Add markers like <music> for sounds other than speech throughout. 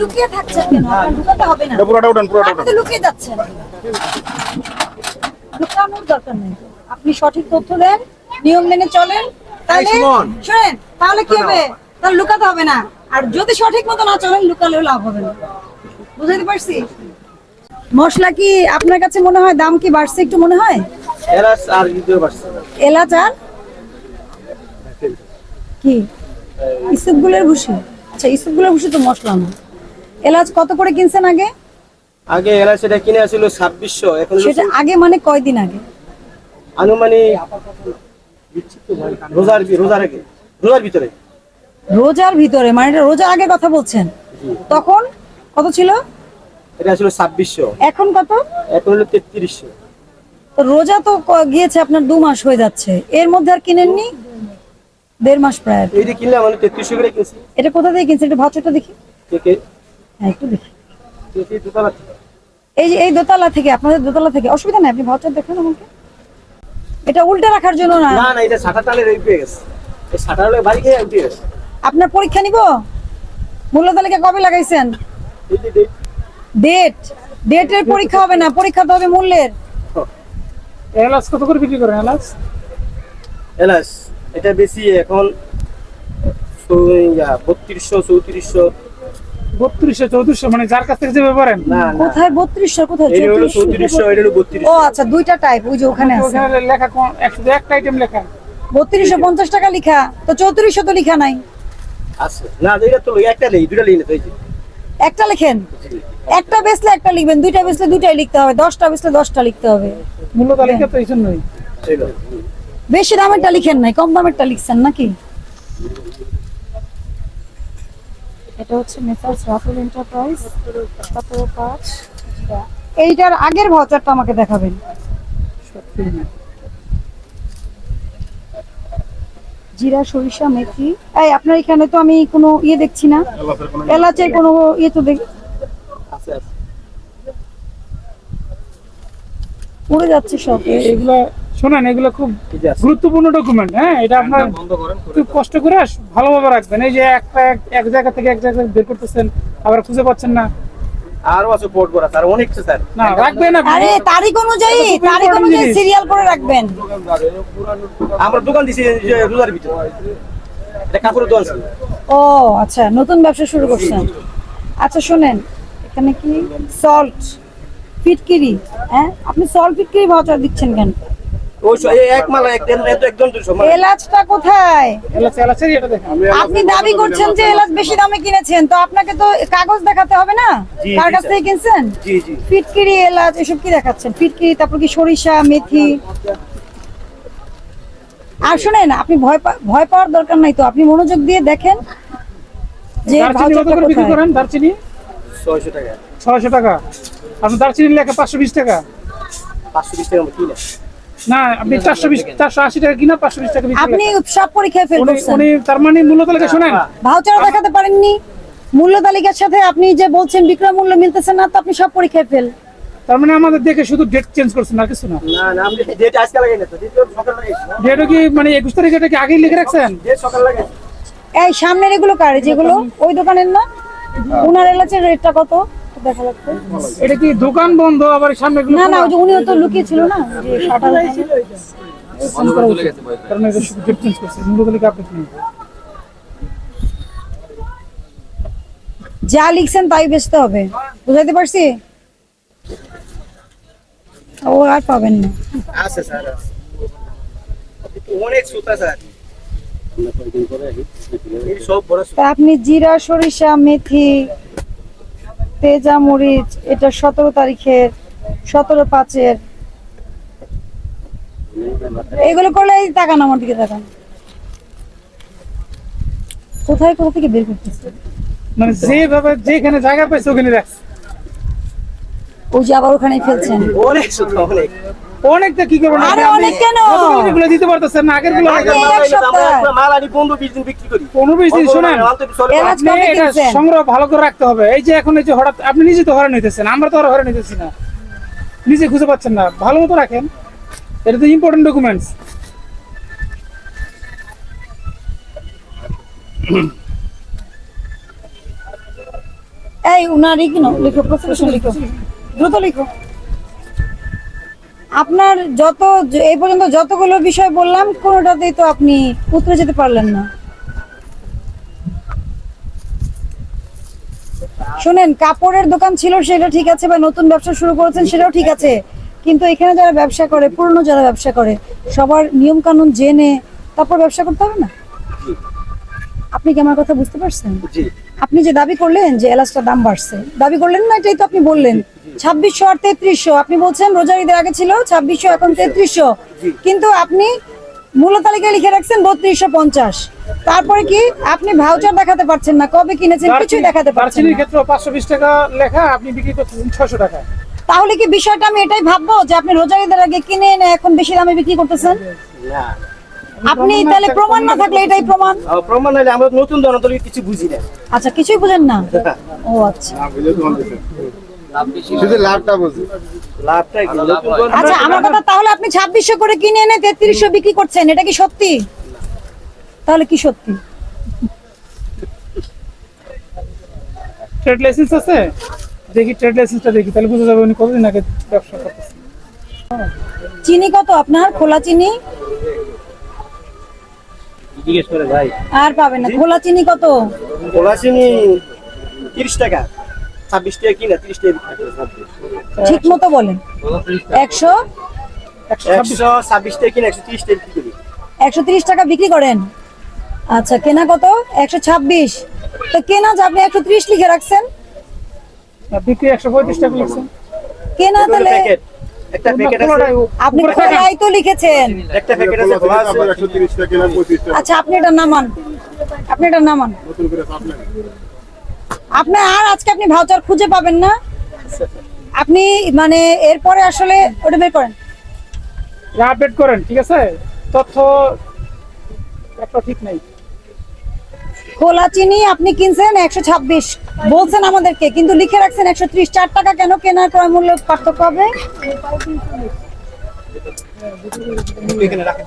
লুকিয়ে থাকছেন কেন? আপনার লুকাতে হবে না। পুরোটা উঠান পুরোটা আপনি উঠান। লুকিয়ে যাচ্ছেন। লুকানোর দরকার নেই। আপনি সঠিক তথ্য দেন নিয়ম মেনে চলেন তাহলে শুনেন তাহলে কি হবে? তাহলে লুকাতে হবে না। আর যদি সঠিক মতো না চলেন লুকালেও লাভ হবে না। বুঝতে পারছি? মশলা কি আপনার কাছে মনে হয় দাম কি বাড়ছে একটু মনে হয়? এলাচ আর দ্বিতীয় পারছে এলাচ আর? কি? ইসুপগুলের ভুসি? আচ্ছা ইসুপগুলের ভুসি তো মশলা না। এলাচ কত করে কিনছেন আগে? আগে এলাচ এটা কিনে আসছিল ছাব্বিশশো এখন সেটা আগে মানে কয়দিন আগে? আনুমানিক রোজার রোজার আগে রোজার ভিতরে। রোজার ভিতরে মানে এটা রোজার আগে কথা বলছেন। তখন কত ছিল? এটা ছিল ছাব্বিশশো। এখন কত? এখন হলো তেত্রিশশো। তো রোজা তো গিয়েছে আপনার দু মাস হয়ে যাচ্ছে। এর মধ্যে আর কিনেননি? দেড় মাস প্রায় এই যে কিনলাম মানে তেত্রিশশো করে কিনছি। এটা কোথা থেকে কিনছেন? একটু ভাউচারটা দেখি। কে কে একটু দেখি। এই এই দোতলা থেকে আপনাদের দোতলা থেকে। অসুবিধা নেই আপনি ভাউচার দেখেন আমাকে। এটা উল্টে রাখার জন্য না? না না এটা গেছে। এই সাঁটার হলে বাড়ি খেয়ে উঠে গেছে। আপনার পরীক্ষা নিব? মূল্য তালিকা কবে লাগাইছেন। ডেট ডেটের পরীক্ষা হবে না পরীক্ষা তো হবে মূল্যের। এলাচ কত করে বিক্রি করেন এলাচ? এলাচ এটা বেশি এখন বত্রিশশো চৌত্রিশশো। বত্রিশশো চৌত্রিশশো মানে যার কাছ থেকে যে পারেন। কোথায় বত্রিশশো কোথায় চৌত্রিশশো? ও আচ্ছা দুইটা টাইপ ওই যে ওখানে লেখা কোন- এক- একটা আইটেম লেখা। বত্রিশশো পঞ্চাশ টাকা লিখা তো চৌত্রিশশো তো লিখা নাই। না তো একটা নেই তো যে একটা লেখেন? একটা বেচলে একটা লিখবেন দুইটা বেচলে দুইটাই লিখতে হবে দশটা বেচলে দশটা লিখতে হবে। মূল্য তালিকা তো এই জন্যই। বেশি দামেরটা লিখেন নাই কম দামেরটা লিখছেন নাকি? এটা হচ্ছে মেসার্স রাফেল এন্টারপ্রাইজ সতেরো পাঁচ। এইটার আগের ভাউচারটা আমাকে দেখাবেন। জিরা সরিষা মেথি। এই আপনার এখানে তো আমি কোনো ইয়ে দেখছি না। এলাচের কোনো ইয়ে তো দেখ আছে আছে। উড়ে যাচ্ছে সব। এগুলো শোনেন এগুলো খুব গুরুত্বপূর্ণ ডকুমেন্ট হ্যাঁ এটা আপনার খুব কষ্ট করে ভালোভাবে রাখবেন। এই যে একটা এক- এক জায়গা থেকে এক জায়গায় বের করতেছেন আবার খুঁজে পাচ্ছেন না। আরও আছে পোর্ট করা স্যার অনেক স্যার না রাখবেন আপনি। আরে তারিখ অনুযায়ী তারিখ অনুযায়ী সিরিয়াল করে রাখবেন। আমরা দোকান দিছি রোজার ভিতরে। এটা কাপড়ের দোকান ও আচ্ছা নতুন ব্যবসা শুরু করছেন। আচ্ছা শুনেন এখানে কি? সল্ট ফিটকিরি হ্যাঁ? আপনি সল্ট ফিটকিরি ভাউচার দিচ্ছেন কেন? ওই স- এই এক মালা এক এক- এক- একদম দুশো এলাচটা কোথায়? এলাচ এলাচের এটা দেখেন। আপনি দাবি করছেন যে এলাচ বেশি দামে কিনেছেন তো আপনাকে তো কাগজ দেখাতে হবে না? কার কাছ থেকে কিনছেন? জি জি। ফিটকিরি এলাচ এসব কি দেখাচ্ছেন? ফিটকিরি তারপর কি সরিষা মেথি? আর শুনেন আপনি ভয় ভয় পাওয়ার দরকার নাই তো আপনি মনোযোগ দিয়ে দেখেন যে দারচিনি কত ভাউচারটা করে বিক্রি কোথায় করেন দারচিনি? ছয়শো টাকা। ছয়শো টাকা। আপনি দারচিনি লেখা পাঁচশো বিশ টাকা। পাঁচশো বিশ টাকা কিনে। না আপনি চারশো বিশ চারশো আশি টাকা কিনা পাঁচশো বিশ টাকা আপনি সব পরীক্ষায় ফেল উনি করছেন। উনি তার মানে মূল্য তালিকা শোনেন। ভাউচার দেখাতে পারেননি। মূল্য তালিকার সাথে আপনি যে বলছেন বিক্রয় মূল্য মিলতেছে না তো আপনি সব পরীক্ষায় ফেল। তার মানে আমাদের দেখে শুধু ডেট চেঞ্জ করছেন আর কিছু না। না না আমি ডেট আজকে লাগাই না তো ডেট ডেটও কি মানে একুশ তারিখ এটা কি আগেই লিখে রাখছেন? ডেট সকাল লাগাই এই সামনের এগুলো কার? যেগুলো? ওই দোকানের না? উনার এলাচের রেটটা কত? দেখা এটা কি দোকান বন্ধ আবার সামনে না না ওই যে উনিও তো লুকিয়ে ছিল না যে শাটার কারণ এটা চেঞ্জ করছে। যা লিখছেন তাই বেচতে হবে। বুঝাইতে পারছি? ও আর পাবেন না। আছে স্যার অনেক সুতা স্যার। এই সব বড় সুতা তা আপনি জিরা সরিষা মেথি তেজা মরিচ এটা সতেরো তারিখের সতেরো পাঁচের। এগুলো করলে এই তাকান আমার দিকে তাকান কোথায় কোথা থেকে বের করতেছে? মানে যেভাবে যেখানে জায়গা পাইছে ওখানে রাখছে। ওই যে আবার ওখানে ফেলছেন। অনেক অনেক। অনেকটা কি করবেন আরে অনেক কেন? গুলো দিতে পারতেছেন না? আগেরগুলো আগে এক সপ্তাহ। আমরা মাল আনি পনেরো বিশ দিন বিক্রি করি। পনেরো বিশ দিন শোনেন। এলাচ আপনি কবে এটা সংগ্রহ ভালো করে রাখতে হবে। এই যে এখন এই যে হঠাৎ আপনি নিজে তো হরে নিতেছেন আমরা তো আর হরে নিতেছি না। নিজে খুঁজে পাচ্ছেন না। ভালো মতো রাখেন। এটা তো ইম্পর্টেন্ট ডকুমেন্টস এই উনারই কি না লিখো প্রসিকিউশন লিখো। দ্রুত লিখো। আপনার যত এই পর্যন্ত যতগুলো বিষয় বললাম কোনোটাতেই তো আপনি উতরে যেতে পারলেন না। শুনেন কাপড়ের দোকান ছিল সেটা ঠিক আছে বা নতুন ব্যবসা শুরু করেছেন সেটাও ঠিক আছে। কিন্তু এখানে যারা ব্যবসা করে পুরনো যারা ব্যবসা করে সবার নিয়ম কানুন জেনে তারপর ব্যবসা করতে হবে না? আপনি কি আমার কথা বুঝতে পারছেন? আপনি যে দাবি করলেন যে এলাচটার দাম বাড়ছে দাবি করলেন না এটাই তো আপনি বললেন? ছাব্বিশশো আর তেত্রিশশো। আপনি বলছেন রোজার ঈদের আগে ছিল ছাব্বিশশো এখন তেত্রিশশো। কিন্তু আপনি মূল্য তালিকায় লিখে রাখছেন বত্রিশশো পঞ্চাশ। তারপরে কি আপনি ভাউচার দেখাতে পারছেন না কবে কিনেছেন কিছুই দেখাতে পারছেন না। ক্ষেত্রে পাঁচশো বিশ টাকা লেখা আপনি বিক্রি করতেছেন ছশো টাকা। তাহলে কি বিষয়টা আমি এটাই ভাববো যে আপনি রোজার ঈদের আগে কিনে এনে এখন বেশি দামে বিক্রি করতেছেন? না। আপনি তাহলে প্রমাণ না থাকলে এটাই প্রমাণ? প্রমাণ হলে আমরা নতুন ধরনের কিছু বুঝি না। আচ্ছা কিছুই বুঝেন না? <laughs> ও আচ্ছা। শুধু লাভটা বুঝি। আচ্ছা আমার কথা তাহলে আপনি ছাব্বিশশো করে কিনে এনে তেত্রিশশো বিক্রি করছেন এটা কি সত্যি? তাহলে কি সত্যি? ট্রেড লাইসেন্স আছে? দেখি ট্রেড লাইসেন্সটা দেখি তাহলে বুঝা যাবে উনি কতদিন আগে ব্যবসা করতেছেন। চিনি কত আপনার? খোলা চিনি? জিজ্ঞেস করে ভাই। আর পাবেন না। খোলা চিনি কত? খোলা চিনি তিরিশ টাকা। ছাব্বিশ টাকা কিনা তিরিশ টাকা ঠিক মতো বলেন। একশো? একশো ছাব্বিশ টাকা কিনা একশো তিরিশ টাকা বিক্রি একশো তিরিশ টাকা বিক্রি করেন? আচ্ছা কেনা কত? একশো ছাব্বিশ। তো কেনা যে আপনি একশো ত্রিশ লিখে রাখছেন? বিক্রি একশো পঁয়ত্রিশ টাকা লিখছেন। কেনা তাহলে প্যাকেট একটা প্যাকেট আছে। কোনোটাই আপনি। খোলাই তো লিখেছেন। একটা প্যাকেট আছে খোলা আছে একশো তিরিশ টাকা কিনা পঁচিশ টাকা। আচ্ছা আপনি এটা নামান। আপনি এটা নামান। নতুন করে সাপ্লাই আপনি আর আজকে আপনি ভাউচার খুঁজে পাবেন না। আপনি মানে এরপরে আসলে ওটা বের করেন। আপডেট করেন ঠিক আছে? তথ্য একটা ঠিক নেই। খোলা চিনি আপনি কিনছেন একশো ছাব্বিশ। বলছেন আমাদেরকে কিন্তু লিখে রাখছেন একশো ত্রিশ। চার টাকা কেন কেনার ক্রয় মূল্য পার্থক্য হবে? এখানে রাখা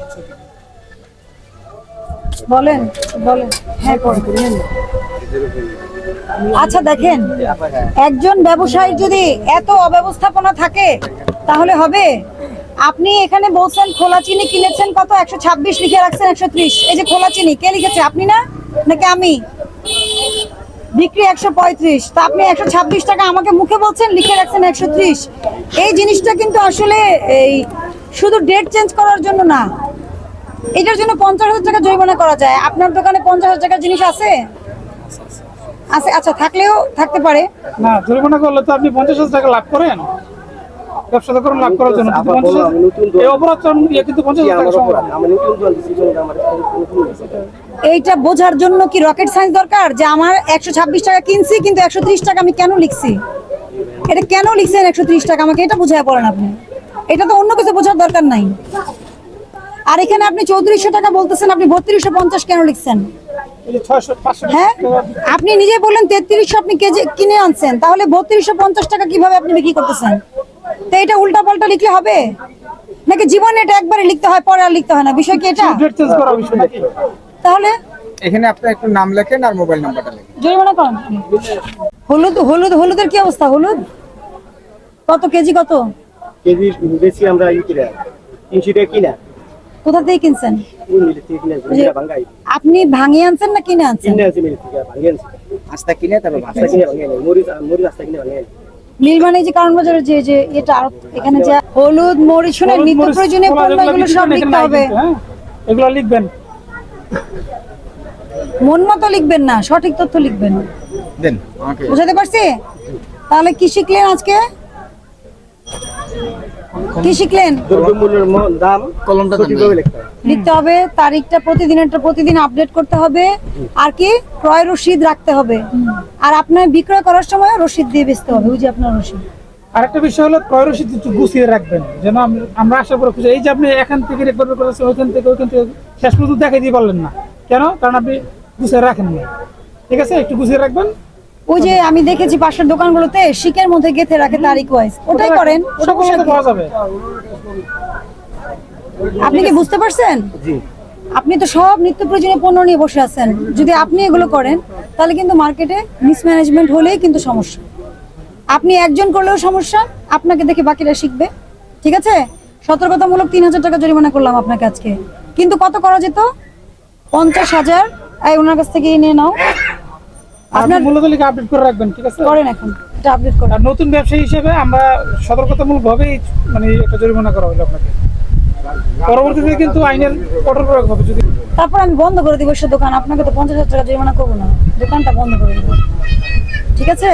বলেন বলেন। হ্যাঁ আচ্ছা দেখেন, একজন ব্যবসায়ীর যদি এত অব্যবস্থাপনা থাকে, তাহলে হবে? আপনি এখানে বলছেন খোলা চিনি কিনেছেন কত? একশো ছাব্বিশ লিখে রাখছেন, একশো ত্রিশ। এই যে খোলা চিনি, কে লিখেছে? আপনি না? নাকি আমি? বিক্রি একশো পঁয়ত্রিশ। তা আপনি একশো ছাব্বিশ টাকা আমাকে মুখে বলছেন, লিখে রাখছেন একশো ত্রিশ। এই জিনিসটা কিন্তু আসলে এই শুধু ডেট চেঞ্জ করার জন্য না এটার জন্য পঞ্চাশ হাজার টাকা জরিমানা করা যায়। আপনার দোকানে পঞ্চাশ হাজার টাকার জিনিস আছে? আছে আচ্ছা থাকলেও থাকতে পারে। না জরিমানা করলে তো আপনি পঞ্চাশ হাজার টাকা লাভ করেন। ব্যবসা তো লাভ করার জন্য। কিন্তু আবার 50,000 বললাম, নতুন দোকান- এই অপরাধ ইয়ে কিন্তু পঞ্চাশ হাজার টাকা। এইটা বোঝার জন্য কি রকেট সায়েন্স দরকার? যে আমার একশো ছাব্বিশ টাকা কিনছি কিন্তু একশো ত্রিশ টাকা আমি কেন লিখছি? এটা কেন লিখছেন একশো ত্রিশ টাকা? আমাকে এটা বুঝায় পড়েন আপনি। এটা তো অন্য কিছু বোঝার দরকার নাই। আর এখানে আপনি চৌত্রিশশো টাকা বলতেছেন আপনি বত্রিশশো পঞ্চাশ কেন লিখছেন? হ্যাঁ? আপনি নিজে বললেন তেত্রিশশো আপনি কেজি কিনে আনছেন তাহলে বত্রিশশো পঞ্চাশ টাকা কীভাবে আপনি বিক্রি করতেছেন? তো এটা উল্টা পাল্টা লিখলে হবে? নাকি জীবনে এটা একবারে লিখতে হয় পরে আর লিখতে হয় না? বিষয় কি এটা? ডেট চেঞ্জ করা বিষয় নাকি? তাহলে? এখানে আপনি একটু নাম লেখেন আর মোবাইল নাম্বারটা লেখেন। জরিমানা করেন। হলুদ হলুদ হলুদের কি অবস্থা? হলুদ? কত কেজি কত? কেজি বেশি আমরা ই কিনা তিনশো টাকা কিনা। কোথা থেকে কিনছেন? আপনি ভাঙিয়ে আনছেন না কিনে আনছেন? কিনে আছে মিলে মানে যে কারণ বাজারে যে যে এটা আরও এখানে যা হলুদ মরিচ শুনে নিত্য প্রয়োজনীয় সব লিখতে হবে? এগুলো লিখবেন। মন মতো লিখবেন না সঠিক তথ্য লিখবেন। দেন বুঝাতে পারছি? তাহলে কি শিখলেন আজকে? কি শিখলেন? দ্রব্যমূল্যের দাম কলমটা সঠিকভাবে লিখতে হবে। লিখতে হবে তারিখটা প্রতিদিনেরটা প্রতিদিন আপডেট করতে হবে। আর কি? ক্রয় রসিদ রাখতে হবে। আর আপনার বিক্রয় করার সময় রসিদ দিয়ে বেচতে হবে ওই যে আপনার রসিদ। আরেকটা বিষয় হলো ক্রয় রসিদ একটু গুছিয়ে রাখবেন। যেন আমরা আশা করে খুঁজে এই যে আপনি এখান থেকে রেকর্ড করেছেন ওইখান থেকে ওইখান থেকে শেষ পর্যন্ত দেখাই দিয়ে পারলেন না। কেন? কারণ আপনি গুছিয়ে রাখেন না ঠিক আছে? একটু গুছিয়ে রাখবেন। ওই যে আমি দেখেছি পাশের দোকানগুলোতে শিকের মধ্যে গেথে রাখে তারিখ ওয়াইজ ওটাই করেন সমস্যা কি? আপনি কি বুঝতে পারছেন? আপনি তো সব নিত্য প্রয়োজনীয় পণ্য নিয়ে বসে আছেন। যদি আপনি এগুলো করেন তাহলে কিন্তু মার্কেটে মিসম্যানেজমেন্ট হলেই কিন্তু সমস্যা। আপনি একজন করলেও সমস্যা আপনাকে দেখে বাকিরা শিখবে। ঠিক আছে? সতর্কতামূলক তিন হাজার টাকা জরিমানা করলাম আপনাকে আজকে। কিন্তু কত করা যেত? পঞ্চাশ হাজার। এই ওনার কাছ থেকে নিয়ে নাও। আপনার মূল্যতালিকা আপডেট করে রাখবেন ঠিক আছে? করেন এখন এটা আপডেট করেন। আর নতুন ব্যবসায়ী হিসেবে আমরা সতর্কতামূলকভাবে মানে একটা জরিমানা করা হলো আপনাকে। পরবর্তীতে কিন্তু আইনের কঠোর প্রয়োগ হবে যদি তারপর আমি বন্ধ করে দিব সে দোকান আপনাকে তো পঞ্চাশ হাজার টাকা জরিমানা করব না। দোকানটা বন্ধ করে দিব। ঠিক আছে?